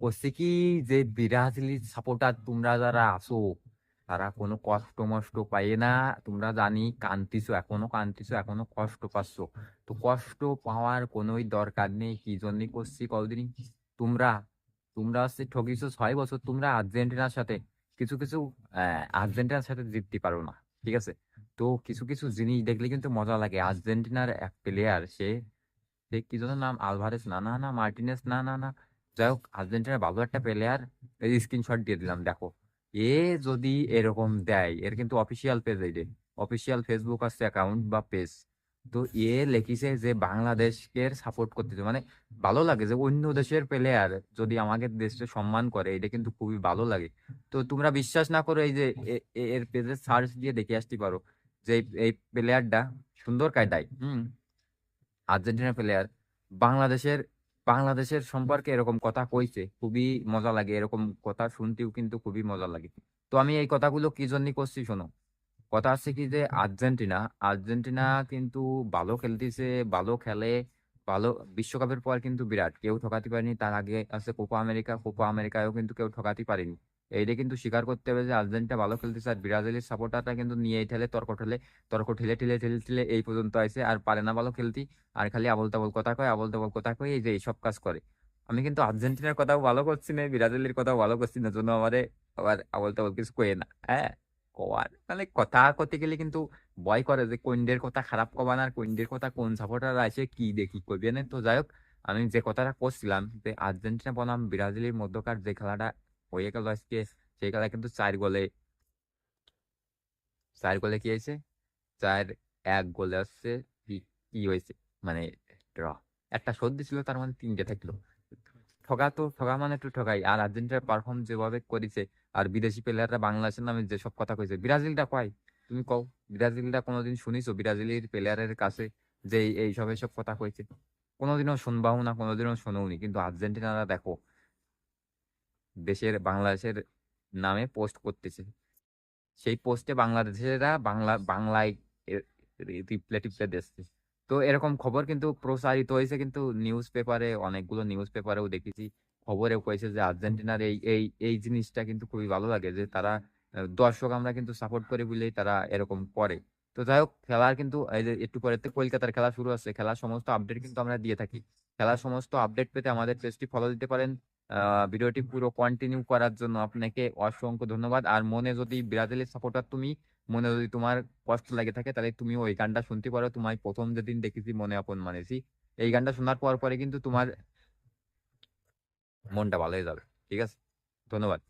করছে কি যে ব্রাজিলি সাপোর্টার তোমরা যারা আছো, তারা কোনো কষ্ট মষ্ট পায় না। তোমরা জানি কান্তিছো, এখনও কান্তিছো, এখনও কষ্ট পাচ্ছ। তো কষ্ট পাওয়ার কোনোই দরকার নেই, কি জন্য করছি কতদিন তোমরা তোমরা হচ্ছে ঠকিছো ছয় বছর, তোমরা আর্জেন্টিনার সাথে কিছু কিছু আর্জেন্টিনার সাথে জিততে পারো না, ঠিক আছে? তো কিছু কিছু জিনিস দেখলে কিন্তু মজা লাগে। আর্জেন্টিনার এক প্লেয়ার সে সে কি যেন নাম? আলভারেস, না না না, মার্টিনেস, না না না যাই হোক, আর্জেন্টিনার ভালো একটা প্লেয়ার এই স্ক্রিনশট দিয়ে দিলাম, দেখো। এ যদি এরকম দেয়, এর কিন্তু অফিসিয়াল পেজ এই অফিসিয়াল ফেসবুক আছে অ্যাকাউন্ট বা পেজ তো এ লিখিছে যে বাংলাদেশকে সাপোর্ট করতেছে মানে ভালো লাগে যে অন্য দেশের প্লেয়ার যদি আমাদের দেশকে সম্মান করে, এটা কিন্তু খুবই ভালো লাগে। তো তোমরা বিশ্বাস না করো এই যে এর পেজে সার্চ দিয়ে দেখে আসতে পারো যে এই- এই প্লেয়ারটা সুন্দর কায়দায়, হুম আর্জেন্টিনা প্লেয়ার বাংলাদেশের বাংলাদেশের সম্পর্কে এরকম কথা কইছে, খুবই মজা লাগে এরকম কথা শুনতেও কিন্তু খুবই মজা লাগে। তো আমি এই কথাগুলো কি জন্য করছি শোনো, কথা আছে কি যে আর্জেন্টিনা আর্জেন্টিনা কিন্তু ভালো খেলতেছে, ভালো খেলে, ভালো বিশ্বকাপের পর কিন্তু বিরাট, কেউ ঠকাতে পারেনি, তার আগে আছে কোপা আমেরিকা, কোপা আমেরিকায়ও কিন্তু কেউ ঠকাতে পারেনি। এইটা কিন্তু স্বীকার করতে হবে যে, আর্জেন্টিনা ভালো খেলতেছে আর ব্রাজিলের সাপোর্টারটা কিন্তু নিয়ে ঠেলে তর্ক ঠেলে তর্ক ঠেলে ঠেলে ঠেলে ঠেলে এই পর্যন্ত আইছে। আর পারে না ভালো খেলতে, আর খালি আবল তাবল কথা কয় আবল তাবল কথা কয়, এই যে এইসব কাজ করে। আমি কিন্তু আর্জেন্টিনার কথাও ভালো করছি না, ব্রাজিলের কথাও ভালো করছি না জন্য আমারে আবার আবল তাবল কিছু কয়ে না। হ্যাঁ কওয়ার? মানে কথা করতে গেলে কিন্তু ভয় করে যে, কোনদের কথা খারাপ কবান আর কোনদের কথা কোন সাপোর্টার আছে কি দেখি করবে না? তো যাই হোক, আমি যে কথাটা করছিলাম যে, আর্জেন্টিনা বনাম, ব্রাজিলের মধ্যকার যে খেলাটা সেই কিন্তু চার গোলে চার গোলে কি হয়েছে? চার এক গোলে হচ্ছে কি হয়েছে? মানে ড্র একটা সর্দি ছিল, তার মানে তিনটে থাকল। ঠকা তো ঠকা মানে একটু ঠকাই আর আর্জেন্টিনার পারফর্ম যেভাবে করেছে, আর বিদেশি প্লেয়াররা বাংলাদেশের নামে যেসব কথা কইছে, ব্রাজিলটা কয়? তুমি কও, ব্রাজিলটা কোনোদিন শুনিছো? ব্রাজিলের প্লেয়ারের কাছে যে এই- এইসব এইসব কথা কইছে। কোনোদিনও শুনবাও না, কোনোদিনও শোনোনি কিন্তু আর্জেন্টিনারা দেখো দেশের বাংলাদেশের নামে পোস্ট করতেছে। সেই পোস্টে বাংলাদেশেরা বাংলা, বাংলায় রিপ্লে টিপ্লে দিচ্ছে। তো এরকম খবর কিন্তু প্রসারিত হয়েছে কিন্তু নিউজ পেপারে অনেকগুলো নিউজ পেপারেও দেখেছি। খবরেও কয়েছে যে আর্জেন্টিনার এই এই এই জিনিসটা কিন্তু খুবই ভালো লাগে যে তারা দর্শক আমরা কিন্তু সাপোর্ট করি বলেই তারা এরকম করে। তো যাই হোক, খেলার কিন্তু, এই যে একটু পরে কলকাতার খেলা শুরু হচ্ছে। খেলার সমস্ত আপডেট কিন্তু আমরা দিয়ে থাকি। খেলার সমস্ত আপডেট পেতে আমাদের পেজটি ফলো দিতে পারেন। ভিডিওটি পুরো কন্টিনিউ করার জন্য আপনাকে অসংখ্য ধন্যবাদ। আর মনে যদি ব্রাজিলের সাপোর্টার তুমি, মনে যদি তোমার কষ্ট লাগে থাকে, তাহলে তুমি ওই গানটা শুনতে পারো। তোমায় প্রথম যেদিন দেখেছি, মনে আপন মানেছি। এই গানটা শোনার পর পরে কিন্তু তোমার মনটা ভালো হয়ে যাবে। ঠিক আছে? ধন্যবাদ।